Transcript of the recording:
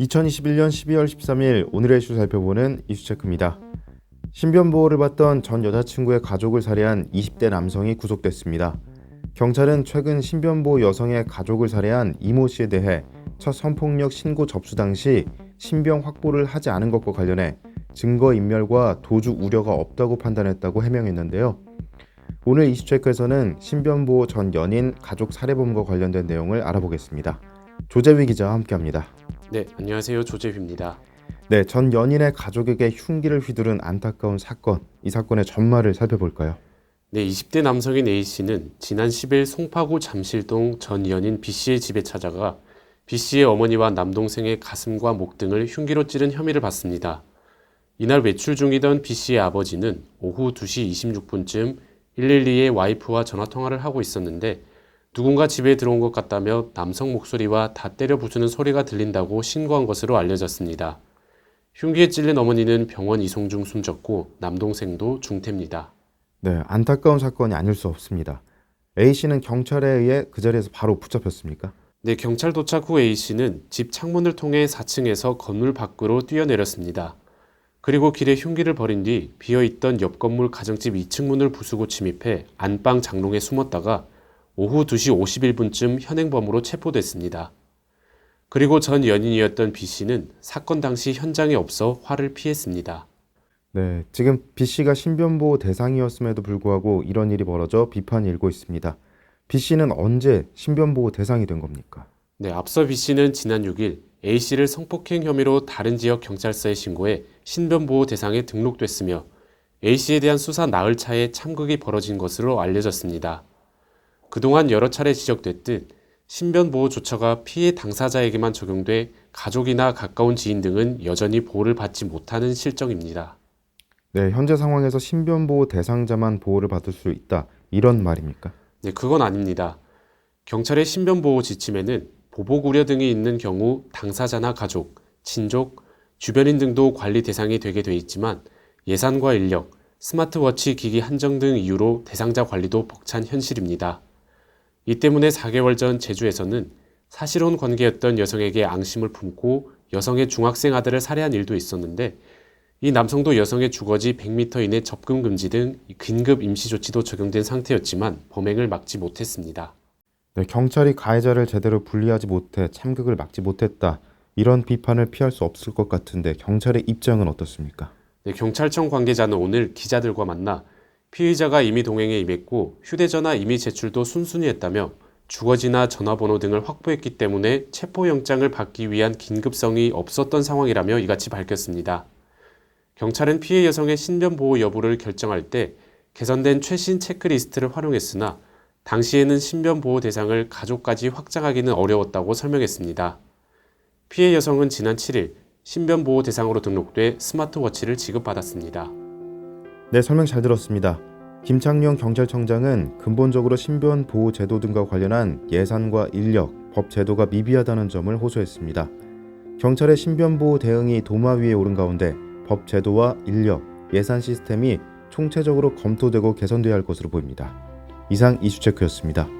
2021년 12월 13일 오늘의 이슈 살펴보는 이슈체크입니다. 신변 보호를 받던 전 여자친구의 가족을 살해한 20대 남성이 구속됐습니다. 경찰은 최근 신변 보호 여성의 가족을 살해한 이모 씨에 대해 첫 성폭력 신고 접수 당시 신병 확보를 하지 않은 것과 관련해 증거 인멸과 도주 우려가 없다고 판단했다고 해명했는데요. 오늘 이슈체크에서는 신변 보호 전 연인 가족 살해범과 관련된 내용을 알아보겠습니다. 조재위 기자와 함께합니다. 네, 안녕하세요. 조재휘입니다. 네, 전 연인의 가족에게 흉기를 휘두른 안타까운 사건, 이 사건의 전말을 살펴볼까요? 네, 20대 남성인 A 씨는 지난 10일 송파구 잠실동 전 연인 B 씨의 집에 찾아가 B 씨의 어머니와 남동생의 가슴과 목 등을 흉기로 찌른 혐의를 받습니다. 이날 외출 중이던 B 씨의 아버지는 오후 2시 26분쯤 112에 와이프와 전화 통화를 하고 있었는데 누군가 집에 들어온 것 같다며 남성 목소리와 다 때려 부수는 소리가 들린다고 신고한 것으로 알려졌습니다. 흉기에 찔린 어머니는 병원 이송 중 숨졌고 남동생도 중태입니다. 네, 안타까운 사건이 아닐 수 없습니다. A 씨는 경찰에 의해 그 자리에서 바로 붙잡혔습니까? 네, 경찰 도착 후 A씨는 집 창문을 통해 4층에서 건물 밖으로 뛰어내렸습니다. 그리고 길에 흉기를 버린 뒤 비어있던 옆 건물 가정집 2층 문을 부수고 침입해 안방 장롱에 숨었다가 오후 2시 51분쯤 현행범으로 체포됐습니다. 그리고 전 연인이었던 B씨는 사건 당시 현장에 없어 화를 피했습니다. 네, 지금 B 씨가 신변보호 대상이었음에도 불구하고 이런 일이 벌어져 비판이 일고 있습니다. B 씨는 언제 신변보호 대상이 된 겁니까? 네, 앞서 B씨는 지난 6일 A씨를 성폭행 혐의로 다른 지역 경찰서에 신고해 신변보호 대상에 등록됐으며 A씨에 대한 수사 나흘 차에 참극이 벌어진 것으로 알려졌습니다. 그동안 여러 차례 지적됐듯 신변 보호 조처가 피해 당사자에게만 적용돼 가족이나 가까운 지인 등은 여전히 보호를 받지 못하는 실정입니다. 네, 현재 상황에서 신변 보호 대상자만 보호를 받을 수 있다. 이런 말입니까? 네, 그건 아닙니다. 경찰의 신변 보호 지침에는 보복 우려 등이 있는 경우 당사자나 가족, 친족, 주변인 등도 관리 대상이 되게 돼 있지만 예산과 인력, 스마트워치 기기 한정 등 이유로 대상자 관리도 벅찬 현실입니다. 이 때문에 4개월 전 제주에서는 사실혼 관계였던 여성에게 앙심을 품고 여성의 중학생 아들을 살해한 일도 있었는데 이 남성도 여성의 주거지 100m 이내 접근 금지 등 긴급 임시 조치도 적용된 상태였지만 범행을 막지 못했습니다. 네, 경찰이 가해자를 제대로 분리하지 못해 참극을 막지 못했다. 이런 비판을 피할 수 없을 것 같은데 경찰의 입장은 어떻습니까? 네, 경찰청 관계자는 오늘 기자들과 만나 피의자가 이미 동행에 임했고 휴대전화 이미 제출도 순순히 했다며 주거지나 전화번호 등을 확보했기 때문에 체포영장을 받기 위한 긴급성이 없었던 상황이라며 이같이 밝혔습니다. 경찰은 피해 여성의 신변보호 여부를 결정할 때 개선된 최신 체크리스트를 활용했으나 당시에는 신변보호 대상을 가족까지 확장하기는 어려웠다고 설명했습니다. 피해 여성은 지난 7일 신변보호 대상으로 등록돼 스마트워치를 지급받았습니다. 네, 설명 잘 들었습니다. 김창룡 경찰청장은 근본적으로 신변 보호 제도 등과 관련한 예산과 인력, 법 제도가 미비하다는 점을 호소했습니다. 경찰의 신변 보호 대응이 도마 위에 오른 가운데 법 제도와 인력, 예산 시스템이 총체적으로 검토되고 개선돼야 할 것으로 보입니다. 이상 이슈체크였습니다.